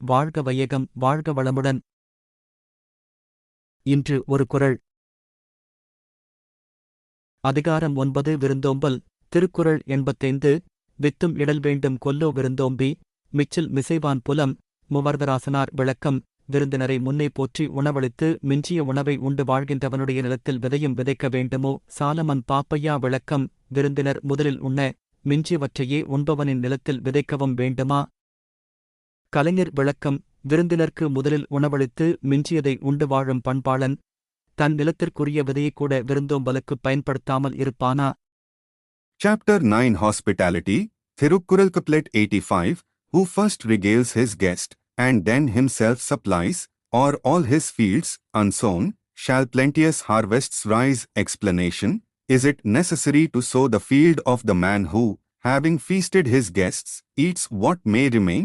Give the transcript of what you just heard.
வாழ்க வையகம் வாழ்க வளமுடன். இன்று ஒரு குறள் அதிகாரம் ஒன்பது விருந்தோம்பல். திருக்குறள் எண்பத்தைந்து வித்தும் இடல் வேண்டும் கொல்லோ விருந்தோம்பி மிச்சில் மிசைவான் புலம் முவர்தராசனார் விளக்கம். விருந்தினரை முன்னே போற்றி உணவளித்து மிஞ்சிய உணவை உண்டு வாழ்கின்றவனுடைய நிலத்தில் விதையும் விதைக்க வேண்டுமோ? சாலமன் பாப்பையா விளக்கம். விருந்தினர் முதலில் உண்ண மிஞ்சியவற்றையே உண்பவனின் நிலத்தில் விதைக்கவும் வேண்டுமா? கலைஞர் விளக்கம் விருந்தினருக்கு முதலில் உணவளித்து மிஞ்சியதை உண்டு வாழும் பண்பாளன் தன் நிலத்திற்குரிய விதையை கூட விருந்தோம்பலுக்கு பயன்படுத்தாமல் இருப்பானா chapter nine hospitality Thirukkural couplet eighty five who first regales his guest and then himself supplies o'er all his fields unsown shall plenteous harvests rise Explanation is it necessary to sow the field of the man who, having feasted his guests, eats what may remain?